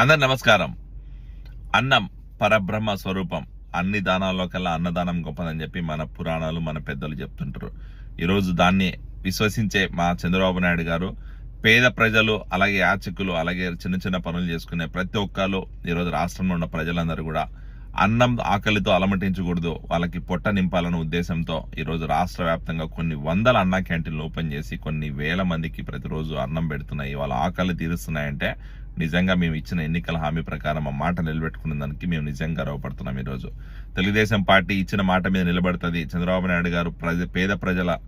అందరి నమస్కారం. అన్నం పరబ్రహ్మ స్వరూపం. అన్ని దానాల్లో కల్లా అన్నదానం గొప్పదని చెప్పి మన పురాణాలు మన పెద్దలు చెప్తుంటారు. ఈరోజు దాన్ని విశ్వసించే మా చంద్రబాబు నాయుడు గారు పేద ప్రజలు అలాగే యాచకులు అలాగే చిన్న చిన్న పనులు చేసుకునే ప్రతి ఒక్కరు ఈరోజు రాష్ట్రంలో ఉన్న ప్రజలందరూ కూడా అన్నం ఆకలితో అలమటించకూడదు. వాళ్ళకి పొట్ట నింపాలన్న ఉద్దేశంతో ఈరోజు రాష్ట్ర వ్యాప్తంగా కొన్ని వందల అన్న క్యాంటీన్లు ఓపెన్ చేసి కొన్ని వేల మందికి ప్రతిరోజు అన్నం పెడుతున్నాయి. వాళ్ళ ఆకలి తీరుస్తున్నాయంటే నిజంగా మేము ఇచ్చిన ఎన్నికల హామీ ప్రకారం ఆ మాట నిలబెట్టుకున్న దానికి మేము నిజంగా గర్వపడుతున్నాం ఈరోజు తెలుగుదేశం పార్టీ ఇచ్చిన మాట మీద నిలబడుతుంది. చంద్రబాబు నాయుడు గారు ప్రజ పేద ప్రజల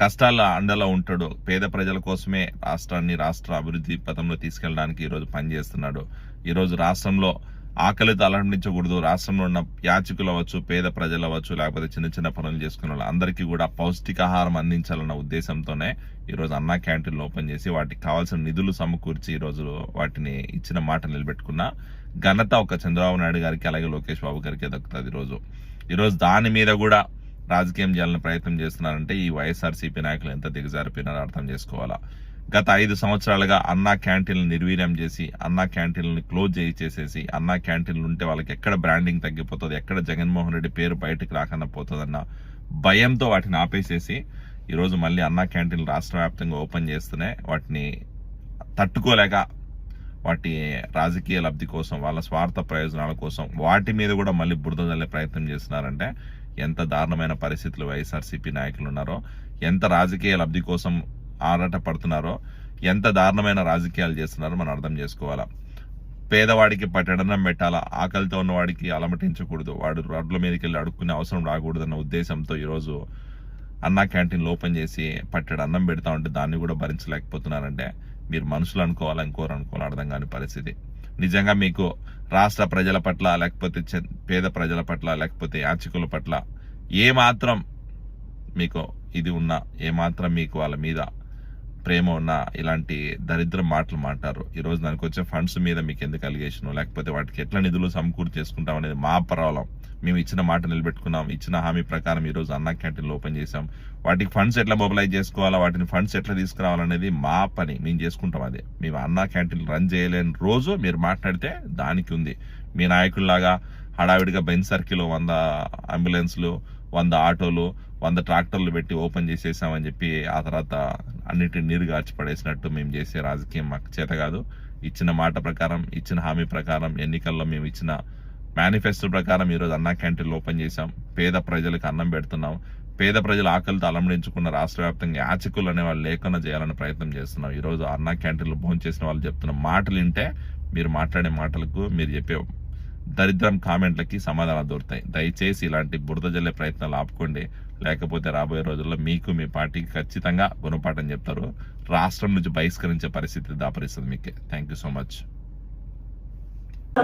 కష్టాల అండలో ఉంటాడు. పేద ప్రజల కోసమే రాష్ట్రాన్ని రాష్ట్ర అభివృద్ధి పథంలో తీసుకెళ్ళడానికి ఈరోజు పనిచేస్తున్నాడు. ఈరోజు రాష్ట్రంలో ఆకలితో అలండించకూడదు రాష్ట్రంలో ఉన్న యాచకులు అవ్వచ్చు పేద ప్రజలు అవ్వచ్చు లేకపోతే చిన్న చిన్న పనులు చేసుకునే వాళ్ళు అందరికీ కూడా పౌష్టికాహారం అందించాలన్న ఉద్దేశంతోనే ఈరోజు అన్నా క్యాంటీన్లు ఓపెన్ చేసి వాటికి కావాల్సిన నిధులు సమకూర్చి ఈరోజు వాటిని ఇచ్చిన మాట నిలబెట్టుకున్న ఘనత ఒక చంద్రబాబు నాయుడు గారికి అలాగే లోకేష్ బాబు గారికి దక్కుతుంది ఈరోజు. ఈరోజు దాని మీద కూడా రాజకీయం చేయాలని ప్రయత్నం చేస్తున్నారంటే ఈ వైఎస్ఆర్సీపీ నాయకులు ఎంత దిగజారిపోయినారో అర్థం చేసుకోవాలా. గత ఐదు సంవత్సరాలుగా అన్నా క్యాంటీన్లు నిర్వీర్యం చేసి అన్నా క్యాంటీన్లు క్లోజ్ చేయి చేసేసి అన్నా క్యాంటీన్లు ఉంటే వాళ్ళకి ఎక్కడ బ్రాండింగ్ తగ్గిపోతుంది ఎక్కడ జగన్మోహన్ రెడ్డి పేరు బయటకు రాకుండా పోతుందన్న భయంతో వాటిని ఆపేసేసి ఈరోజు మళ్ళీ అన్నా క్యాంటీన్లు రాష్ట్ర వ్యాప్తంగా ఓపెన్ చేస్తూనే వాటిని తట్టుకోలేక వాటి రాజకీయ లబ్ధి కోసం వాళ్ళ స్వార్థ ప్రయోజనాల కోసం వాటి మీద కూడా మళ్ళీ బురద జల్లే ప్రయత్నం చేస్తున్నారంటే ఎంత దారుణమైన పరిస్థితులు వైఎస్ఆర్సీపీ నాయకులు ఉన్నారో ఎంత రాజకీయ లబ్ధి కోసం ఆరాట పడుతున్నారో ఎంత దారుణమైన రాజకీయాలు చేస్తున్నారో మనం అర్థం చేసుకోవాలా. పేదవాడికి పట్టడనం పెట్టాలా ఆకలితో ఉన్నవాడికి అలమటించకూడదు వాడు రోడ్ల మీదకి వెళ్ళి అడుక్కునే అవసరం రాకూడదన్న ఉద్దేశంతో ఈరోజు అన్నా క్యాంటీన్లు ఓపెన్ చేసి పట్టడు అన్నం పెడతా ఉంటే దాన్ని కూడా భరించలేకపోతున్నారంటే మీరు మనుషులు అనుకోవాలా ఇంకోరు అనుకోవాలి అర్థం కాని పరిస్థితి. నిజంగా మీకు రాష్ట్ర ప్రజల పట్ల లేకపోతే చె- పేద ప్రజల పట్ల లేకపోతే యాచకుల పట్ల ఏ మాత్రం మీకు ఇది ఉన్నా ఏ మాత్రం మీకు వాళ్ళ మీద ప్రేమ ఉన్న ఇలాంటి దరిద్ర మాటలు మాట్లారు ఈరోజు దానికి వచ్చే ఫండ్స్ మీద మీకు ఎందుకు అలిగేషన్? లేకపోతే వాటికి ఎట్లా నిధులు సమకూర్చి చేసుకుంటాం అనేది మా ప్రాబ్లం మేము ఇచ్చిన మాట నిలబెట్టుకున్నాం. ఇచ్చిన హామీ ప్రకారం ఈ రోజు అన్నా క్యాంటీన్లు ఓపెన్ చేసాం వాటికి ఫండ్స్ ఎట్లా మొబిలైజ్ చేసుకోవాలా? వాటిని ఫండ్స్ ఎట్లా తీసుకురావాలనేది మా పని. మేము చేసుకుంటాం అదే. మేము అన్నా క్యాంటీన్ రన్ చేయలేని రోజు మీరు మాట్లాడితే దానికి ఉంది. మీ నాయకుల్లాగా హడావిడిగా బెంచ్ సర్కిల్ వంద అంబులెన్స్లు వంద ఆటోలు వంద ట్రాక్టర్లు పెట్టి ఓపెన్ చేసేసామని చెప్పి ఆ తర్వాత అన్నిటిని నీరు గార్చి పడేసినట్టు మేము చేసే రాజకీయం మాకు చేత కాదు. ఇచ్చిన మాట ప్రకారం ఇచ్చిన హామీ ప్రకారం ఎన్నికల్లో మేము ఇచ్చిన మేనిఫెస్టో ప్రకారం ఈరోజు అన్నా క్యాంటీన్లు ఓపెన్ చేశాం. పేద ప్రజలకు అన్నం పెడుతున్నాం. పేద ప్రజలు ఆకలితో అలంబడించుకున్న రాష్ట్ర వ్యాప్తంగా యాచకులు అనే వాళ్ళు లేకుండా చేయాలని ప్రయత్నం చేస్తున్నాం. ఈరోజు అన్నా క్యాంటీన్లు భోజనం చేసిన వాళ్ళు చెప్తున్న మాటలు వింటే మీరు మాట్లాడే మాటలకు మీరు చెప్పే దరిద్రం కామెంట్లకి సమాధానాలు దొరుకుతాయి. దయచేసి ఇలాంటి బురద జల్లే ప్రయత్నాలు ఆపుకోండి. లేకపోతే రాబోయే రోజుల్లో మీకు మీ పార్టీకి ఖచ్చితంగా గుణపాఠం చెప్తారు. రాష్ట్రం నుంచి బహిష్కరించే పరిస్థితి దాపరిస్తుంది మీకే. థ్యాంక్ యూ సో మచ్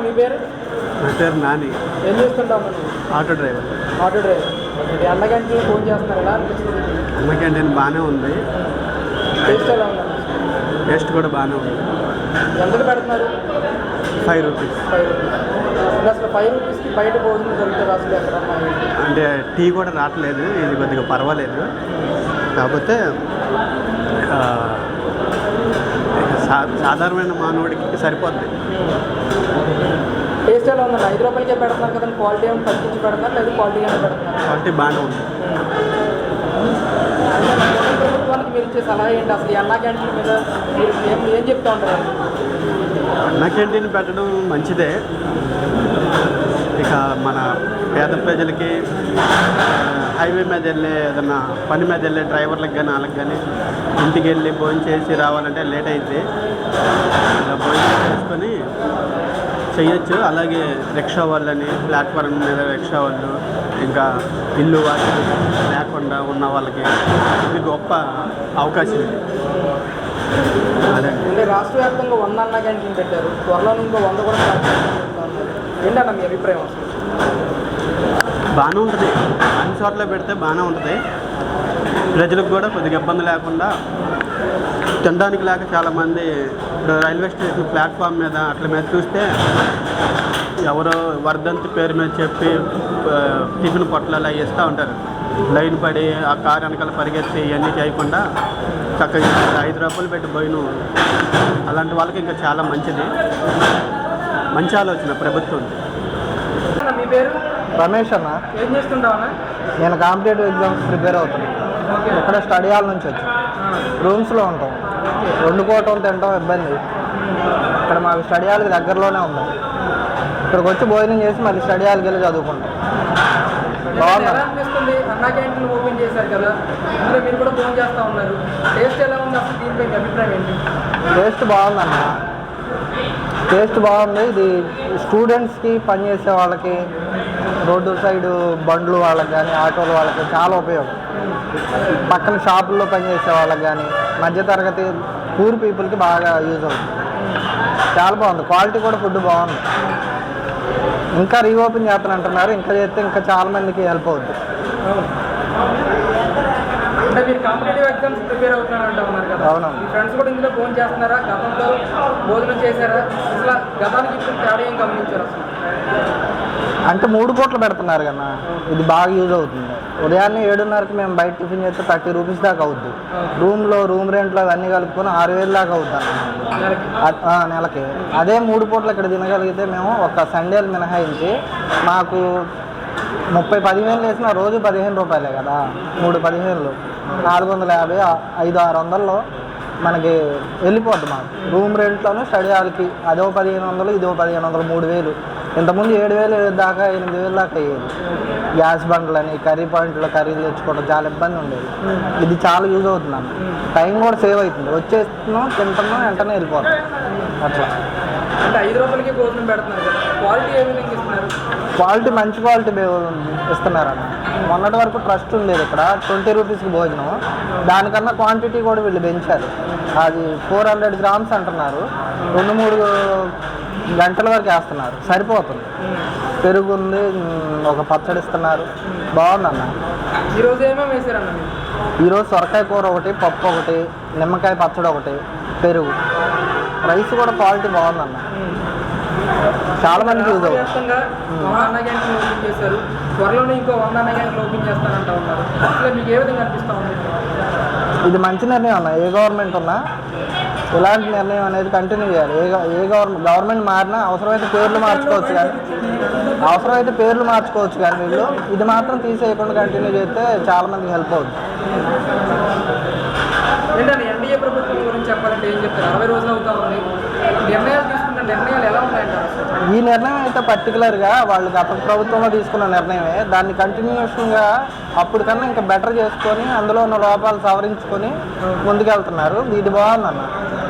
మీ పేరు? నాని. ఏం చేస్తుంటావు మరి? Auto driver. Auto driver. Phone చేస్తున్నారు? ఎలా అనిపిస్తుంది అన్న క్యాంటీన్ బాగానే ఉంది టేస్ట్ కూడా బాగానే ఉంది. ఎంతకు పెడుతున్నారు? Five rupees. Five rupees. అసలు ఫైవ్ రూపీస్కి బయట భోజనం దొరుకుతుంది అసలు ఎక్కడన్నా అంటే టీ కూడా రావట్లేదు ఇది కొద్దిగా పర్వాలేదు. కాకపోతే సా సాధారణమైన మానవుడికి సరిపోద్ది. టేస్ట్ ఎలా ఉందండి? ఐదు రూపాయలకే పెడుతున్నారు కదండి క్వాలిటీ ఏమైనా తగ్గించి పెడతారు లేదా క్వాలిటీ ఏమైనా పెడుతున్నారు? క్వాలిటీ బాగానే ఉంది. మీరు ఇచ్చే సలహా ఏంటి? అసలు క్యాంటీన్ మీద ఏం ఏం చెప్తా ఉంటారు? అన్న క్యాంటీన్ పెట్టడం మంచిదే. ఇక మన పేద ప్రజలకి హైవే మీద వెళ్ళే ఏదన్నా పని మీద వెళ్ళే డ్రైవర్లకు కానీ వాళ్ళకి కానీ ఇంటికి వెళ్ళి భోజనం చేసి రావాలంటే లేట్ అయితే ఇలా భోజనం చేసుకొని చెయ్యొచ్చు అలాగే రిక్షా వాళ్ళని ప్లాట్ఫారం మీద రిక్షా వాళ్ళు ఇంకా ఇల్లు వాటి లేకుండా ఉన్న వాళ్ళకి ఇది గొప్ప అవకాశం ఇది. అదే. అంటే రాష్ట్ర వ్యాప్తంగా వంద అన్నా క్యాంటీన్ పెట్టారు. త్వరలో ఇంకో వంద కూడా. ఏంటన్న మీ అభిప్రాయం అసలు? బాగానే ఉంటుంది. అన్ని చోట్ల పెడితే బాగానే ఉంటుంది. ప్రజలకు కూడా కొద్దిగా ఇబ్బంది లేకుండా తినడానికి లేక చాలామంది ఇప్పుడు రైల్వే స్టేషన్ ప్లాట్ఫామ్ మీద అట్ల మీద చూస్తే ఎవరో వర్ధంతి పేరు మీద చెప్పి టిఫిన్ పొట్లాలు అవి ఇస్తూ ఉంటారు. లైన్ పడి ఆ కారు వెనకాల పరిగెత్తి ఇవన్నీ చేయకుండా చక్కగా ఐదు రూపాయలు పెట్టి పోయిన. అలాంటి వాళ్ళకి ఇంకా చాలా మంచిది. మంచి ఆలోచన ప్రభుత్వం. అన్న, మీ పేరు? రమేష్ అన్న. ఏం చేస్తుంటావు అన్న? నేను కాంపిటేటివ్ ఎగ్జామ్స్ ప్రిపేర్ అవుతున్నాను. ఇక్కడ స్టడీ హాల్ నుంచి వచ్చి రూమ్స్లో ఉంటాం. వండుకోవటం తినటం ఇబ్బంది. ఇక్కడ మాకు స్టడీ హాల్కి దగ్గరలోనే ఉంది. ఇక్కడికి వచ్చి భోజనం చేసి మళ్ళీ స్టడీ హాల్కి వెళ్ళి చదువుకుంటాం. బాగుంది అన్నా ఓపెన్ చేశారు కదా. అందులో మీరు కూడా ఫోన్ చేస్తా ఉన్నారు. టేస్ట్ ఎలా ఉంది? అసలు దీనిపై అభిప్రాయం ఏంటి? టేస్ట్ బాగుందన్న. టేస్ట్ బాగుంది. ఇది స్టూడెంట్స్కి పనిచేసే వాళ్ళకి రోడ్డు సైడ్ బండ్లు వాళ్ళకి కానీ ఆటోల వాళ్ళకి చాలా ఉపయోగం. పక్కన షాపుల్లో పనిచేసే వాళ్ళకి కానీ మధ్యతరగతి పూర్ పీపుల్కి బాగా యూజ్ అవుతుంది. చాలా బాగుంది. క్వాలిటీ కూడా ఫుడ్ బాగుంది. ఇంకా రీఓపెన్ చేస్తానంటున్నారు ఇంకా చేస్తే ఇంకా చాలా మందికి హెల్ప్ అవుతుంది అంటే మీరు కాంపిటేటివ్ ఎగ్జామ్స్ ప్రిపేర్ అవుతున్నారు అంటా ఉన్నారు కదా. అవునవును. ఫ్రెండ్స్ కూడా ఇందులో ఫోన్ చేస్తున్నారా? గతంలో భోజనం చేశారా? అసలు గతానికి ఇప్పుడు తేడా ఏం గమనించారు అసలు? అంటే మూడు పూటలు పెడుతున్నారు కదా. ఇది బాగా యూజ్ అవుతుంది. ఉదయాన్నే ఏడున్నరకి మేము బయట టిఫిన్ చేస్తే థర్టీ రూపీస్ దాకా అవుద్ది. రూమ్లో రూమ్ రెంట్లో అవన్నీ కలుపుకొని ఆరు వేలు దాకా అవుద్ది అన్న. నెలకి? అ- ఆ, నెలకి. అదే మూడు పూటలు ఇక్కడ తినగలిగితే మేము ఒక సండేలు మినహాయించి మాకు ముప్పై పదిహేను వేసిన రోజు పదిహేను రూపాయలే కదా. మూడు పదిహేనులు. నాలుగు వందల యాభై ఐదు ఆరు వందల్లో మనకి వెళ్ళిపోద్ది మాకు. రూమ్ రెంట్లోనే స్టడీ హాల్కి అదో పదిహేను వందలు ఇదో పదిహేను వందలు మూడు వేలు. ఇంతకుముందు ఏడు వేలు దాకా ఎనిమిది వేలు దాకా అయ్యేది. గ్యాస్ బండ్లని కర్రీ పాయింట్లో కర్రీలు తెచ్చుకోవడం చాలా ఇబ్బంది ఉండేది. ఇది చాలా యూజ్ అవుతుంది టైం కూడా సేవ్ అవుతుంది. వచ్చేస్తున్నాం తింటున్నాం వెంటనే వెళ్ళిపోతాం. అట్లా. అంటే ఐదు రూపాయలకి భోజనం పెడుతున్నారు కదా. క్వాలిటీ మంచి క్వాలిటీ ఇస్తున్నారన్న మొన్నటి వరకు ట్రస్ట్ ఉండేది ఇక్కడ ట్వంటీ రూపీస్కి భోజనం. దానికన్నా క్వాంటిటీ కూడా వీళ్ళు పెంచారు. అది ఫోర్ హండ్రెడ్ గ్రామ్స్ అంటున్నారు. రెండు మూడు గంటల వరకు వేస్తున్నారు. సరిపోతుంది. పెరుగు ఉంది ఒక పచ్చడి ఇస్తున్నారు. బాగుందన్న. ఈరోజు ఏమేమి వేసారన్న ఈరోజు సొరకాయ కూర ఒకటి పప్పు ఒకటి నిమ్మకాయ పచ్చడి ఒకటి పెరుగు. రైస్ కూడా క్వాలిటీ బాగుందన్న. చాలా మందికి యూజ్ అవుతుంది వంద ఓపెన్ చేశారు. త్వరలోనే ఇంకో వంద ఓపెన్ ఉన్నారు. అసలు మీకు ఏ విధంగా అనిపిస్తా ఉంది? ఇది మంచి నిర్ణయం అన్న. ఏ గవర్నమెంట్ ఉన్నా ఇలాంటి నిర్ణయం అనేది కంటిన్యూ చేయాలి. ఏ ఏ గవర్నమెంట్ గవర్నమెంట్ మారినా అవసరమైతే పేర్లు మార్చుకోవచ్చు కానీ అవసరమైతే పేర్లు మార్చుకోవచ్చు కానీ వీళ్ళు. ఇది మాత్రం తీసేయకుండా కంటిన్యూ చేస్తే చాలా మందికి హెల్ప్ అవుతుంది. ఏంటంటే ఎన్డీఏ ప్రభుత్వం గురించి చెప్పాలంటే ఏం చెప్తారు? అరవై రోజులు అవుతా ఉంది. నిర్ణయాలు నిర్ణయాలు ఎలా ఉన్నాయంటారు అసలు ఈ నిర్ణయం అయితే పర్టికులర్గా వాళ్ళు గత ప్రభుత్వంలో తీసుకున్న నిర్ణయమే. దాన్ని కంటిన్యూషన్గా అప్పటికన్నా ఇంకా బెటర్ చేసుకొని అందులో ఉన్న లోపాలు సవరించుకొని ముందుకెళ్తున్నారు. ఇది బాగుందన్న